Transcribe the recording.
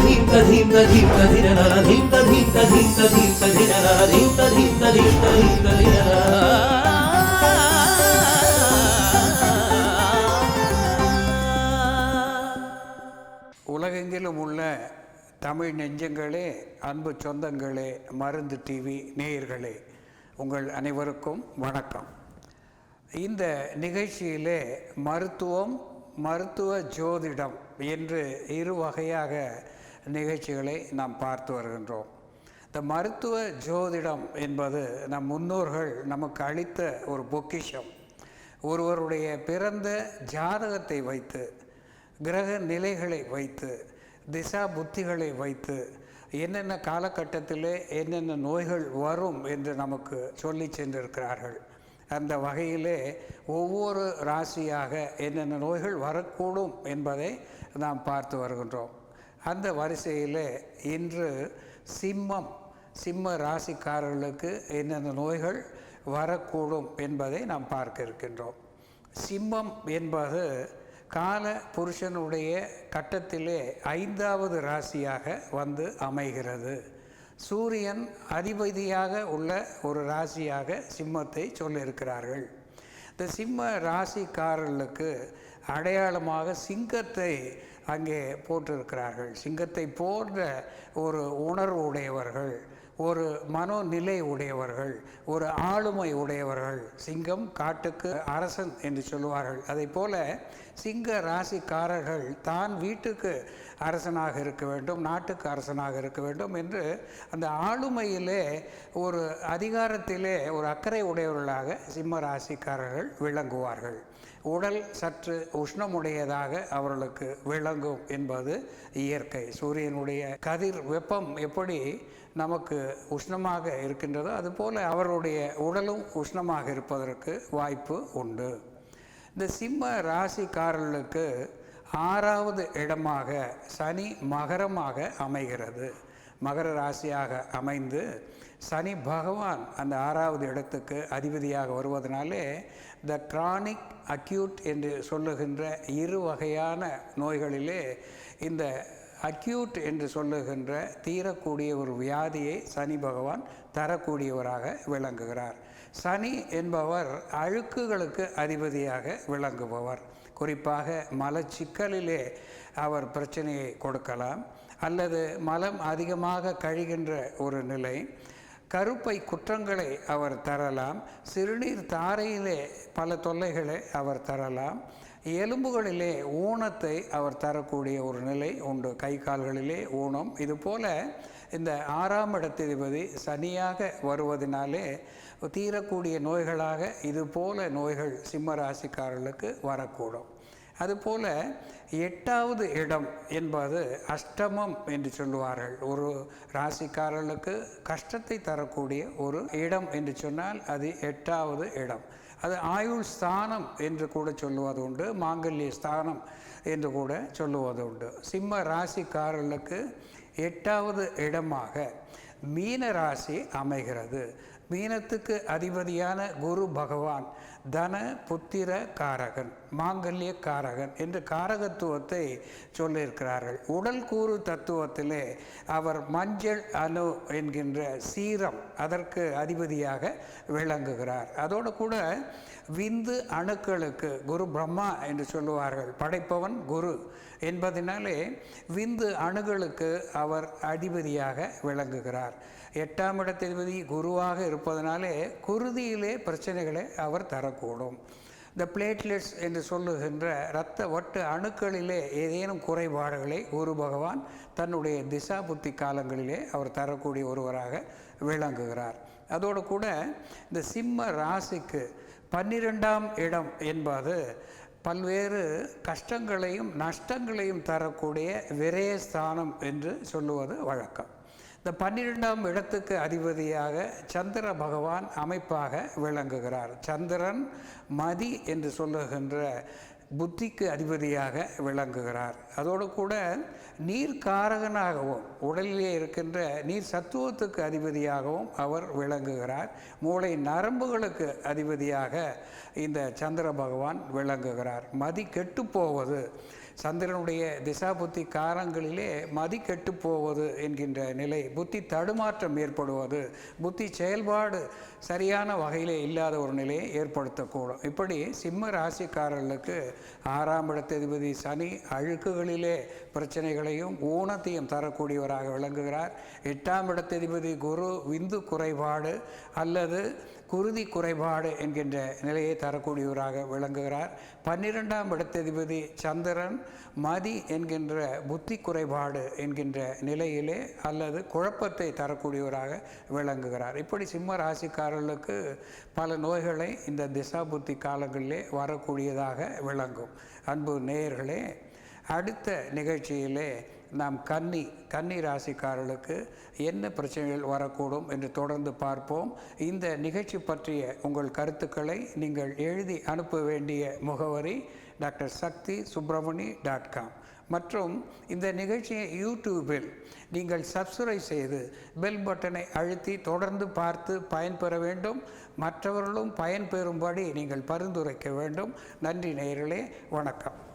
ததீம் ததீம் ததீம் ததிரன theme ததீம் ததீம் ததீம் ததிரன theme ததீம் ததீம் ததீம் ததிரன உலகெங்கிலும் உள்ள தமிழ் நெஞ்சங்களே அன்பு சொந்தங்களே மருந்து டிவி நேயர்களே உங்கள் அனைவருக்கும் வணக்கம் இந்த நிகழ்ச்சியிலே மருத்துவம் மருத்துவ ஜோதிடம் என்று இரு வகையாக நிகழ்ச்சிகளை நாம் பார்த்து வருகின்றோம். இந்த மருத்துவ ஜோதிடம் என்பது நம் முன்னோர்கள் நமக்கு அளித்த ஒரு பொக்கிஷம். ஒருவருடைய பிறந்த ஜாதகத்தை வைத்து கிரக நிலைகளை வைத்து திசா புத்திகளை வைத்து என்னென்ன காலகட்டத்தில் என்னென்ன நோய்கள் வரும் என்று நமக்கு சொல்லி சென்றிருக்கிறார்கள். அந்த வகையிலே ஒவ்வொரு ராசியாக என்னென்ன நோய்கள் வரக்கூடும் என்பதை நாம் பார்த்து வருகின்றோம். அந்த வரிசையில் இன்று சிம்மம் சிம்ம ராசிக்காரர்களுக்கு என்னென்ன நோய்கள் வரக்கூடும் என்பதை நாம் பார்க்க இருக்கின்றோம். சிம்மம் என்பது கால புருஷனுடைய கட்டத்திலே ஐந்தாவது ராசியாக வந்து அமைகிறது. சூரியன் அதிபதியாக உள்ள ஒரு ராசியாக சிம்மத்தை சொல்லியிருக்கிறார்கள். இந்த சிம்ம ராசிக்காரர்களுக்கு அடையாளமாக சிங்கத்தை அங்கே போட்டிருக்கிறார்கள் சிங்கத்தை போன்ற ஒரு உணர்வு உடையவர்கள் ஒரு மனோநிலை உடையவர்கள் ஒரு ஆளுமை உடையவர்கள் சிங்கம் காட்டுக்கு அரசன் என்று சொல்லுவார்கள். அதை போல சிங்க ராசிக்காரர்கள் தான் வீட்டுக்கு அரசனாக இருக்க வேண்டும் நாட்டுக்கு அரசனாக இருக்க வேண்டும் என்று அந்த ஆளுமையிலே ஒரு அதிகாரத்திலே ஒரு அக்கறை உடையவர்களாக சிம்ம ராசிக்காரர்கள் விளங்குவார்கள். உடல் சற்று உஷ்ணமுடையதாக அவர்களுக்கு விளங்கும் என்பது இயற்கை. சூரியனுடைய கதிர் வெப்பம் எப்படி நமக்கு உஷ்ணமாக இருக்கின்றதோ அதுபோல் அவருடைய உடலும் உஷ்ணமாக இருப்பதற்கு வாய்ப்பு உண்டு. இந்த சிம்ம ராசிக்காரர்களுக்கு ஆறாவது இடமாக சனி மகரமாக அமைகிறது. மகர ராசியாக அமைந்து சனி பகவான் அந்த ஆறாவது இடத்துக்கு அதிபதியாக வருவதனாலே த கிரானிக் அக்யூட் என்று சொல்லுகின்ற இரு வகையான நோய்களிலே இந்த அக்யூட் என்று சொல்லுகின்ற தீரக்கூடிய ஒரு வியாதியை சனி பகவான் தரக்கூடியவராக விளங்குகிறார். சனி என்பவர் அழுக்குகளுக்கு அதிபதியாக விளங்குபவர். குறிப்பாக மலச்சிக்கலிலே அவர் பிரச்சனையை கொடுக்கலாம். அல்லது மலம் அதிகமாக கழிகின்ற ஒரு நிலை கருப்பை குற்றங்களை அவர் தரலாம். சிறுநீர் தாரையிலே பல தொல்லைகளை அவர் தரலாம். எலும்புகளிலே ஊனத்தை அவர் தரக்கூடிய ஒரு நிலை உண்டு. கை கால்களிலே ஊனம். இது போல இந்த ஆறாம் இடத்ததிபதி சனியாக வருவதனாலே தீரக்கூடிய நோய்களாக இது போல நோய்கள் சிம்ம ராசிக்காரர்களுக்கு வரக்கூடும். அதுபோல எட்டாவது இடம் என்பது அஷ்டமம் என்று சொல்லுவார்கள். ஒரு ராசிக்காரர்களுக்கு கஷ்டத்தை தரக்கூடிய ஒரு இடம் என்று சொன்னால் அது எட்டாவது இடம். அது ஆயுள் ஸ்தானம் என்று கூட சொல்லுவது உண்டு மாங்கல்ய ஸ்தானம் என்று கூட சொல்லுவது உண்டு. சிம்ம ராசிக்காரர்களுக்கு எட்டாவது இடமாக மீன ராசி அமைகிறது. மீனத்துக்கு அதிபதியான குரு பகவான் தன புத்திர காரகன் மாங்கல்ய காரகன் என்று காரகத்துவத்தை சொல்லியிருக்கிறார்கள். உடல் கூறு தத்துவத்திலே அவர் மஞ்சள் அணு என்கின்ற சீரம் அதற்கு அதிபதியாக விளங்குகிறார். அதோடு கூட விந்து அணுக்களுக்கு குரு பிரம்மா என்று சொல்லுவார்கள். படைப்பவன் குரு. என்பதனாலே விந்து அணுகளுக்கு அவர் அதிபதியாக விளங்குகிறார். எட்டாம் இடத்திபதி குருவாக இருப்பதனாலே குருதியிலே பிரச்சனைகளை அவர் தரக்கூடும். இந்த பிளேட்லெட்ஸ் என்று சொல்லுகின்ற இரத்த வட்டு அணுக்களிலே ஏதேனும் குறைபாடுகளை குரு பகவான் தன்னுடைய திசா புத்தி காலங்களிலே அவர் தரக்கூடிய ஒருவராக விளங்குகிறார். அதோடு கூட இந்த சிம்ம ராசிக்கு பன்னிரெண்டாம் இடம் என்பது பல்வேறு கஷ்டங்களையும் நஷ்டங்களையும் தரக்கூடிய விரயஸ்தானம் என்று சொல்லுவது வழக்கம். இந்த பன்னிரெண்டாம் இடத்துக்கு அதிபதியாக சந்திர பகவான் அமைப்பாக விளங்குகிறார். சந்திரன் மதி என்று சொல்லுகின்ற புத்திக்கு அதிபதியாக விளங்குகிறார். அதோடு கூட நீர் காரகனாகவும் உடலிலே இருக்கின்ற நீர் சத்துவத்துக்கு அதிபதியாகவும் அவர் விளங்குகிறார். மூளை நரம்புகளுக்கு அதிபதியாக இந்த சந்திர பகவான் விளங்குகிறார். மதி கெட்டு சந்திரனுடைய சந்திரனுடைய திசாபுத்தி காலங்களிலே மதி கெட்டு போவது என்கின்ற நிலை புத்தி தடுமாற்றம் ஏற்படுவது புத்தி செயல்பாடு சரியான வகையிலே இல்லாத ஒரு நிலையை ஏற்படுத்தக்கூடும். இப்படி சிம்ம ராசிக்காரர்களுக்கு ஆறாம் இடத்ததிபதி சனி அழுக்குகளிலே பிரச்சனைகளையும் ஊனத்தையும் தரக்கூடியவராக விளங்குகிறார். எட்டாம் இடத்ததிபதி குரு விந்து குறைபாடு அல்லது குருதி குறைபாடு என்கின்ற நிலையை தரக்கூடியவராக விளங்குகிறார். பன்னிரெண்டாம் இடத்ததிபதி சந்திரன் மதி என்கின்ற புத்தி குறைபாடு என்கின்ற நிலையிலே அல்லது குழப்பத்தை தரக்கூடியவராக விளங்குகிறார். இப்படி சிம்ம ராசிக்காரர்களுக்கு பல நோய்களை இந்த திசா புத்தி காலங்களிலே வரக்கூடியதாக விளங்கும். அன்பு நேயர்களே அடுத்த நிகழ்ச்சியிலே நாம் கன்னி கன்னி ராசிக்காரர்களுக்கு என்ன பிரச்சனைகள் வரக்கூடும் என்று தொடர்ந்து பார்ப்போம். இந்த நிகழ்ச்சி பற்றிய உங்கள் கருத்துக்களை நீங்கள் எழுதி அனுப்ப வேண்டிய முகவரி doctor Sakthi Subramani dot com. மற்றும் இந்த நிகழ்ச்சியை யூடியூபில் நீங்கள் சப்ஸ்கிரைப் செய்து பெல் பட்டனை அழுத்தி தொடர்ந்து பார்த்து பயன்பெற வேண்டும். மற்றவர்களும் பயன்பெறும்படி நீங்கள் பரிந்துரைக்க வேண்டும். நன்றி நேயர்களே வணக்கம்.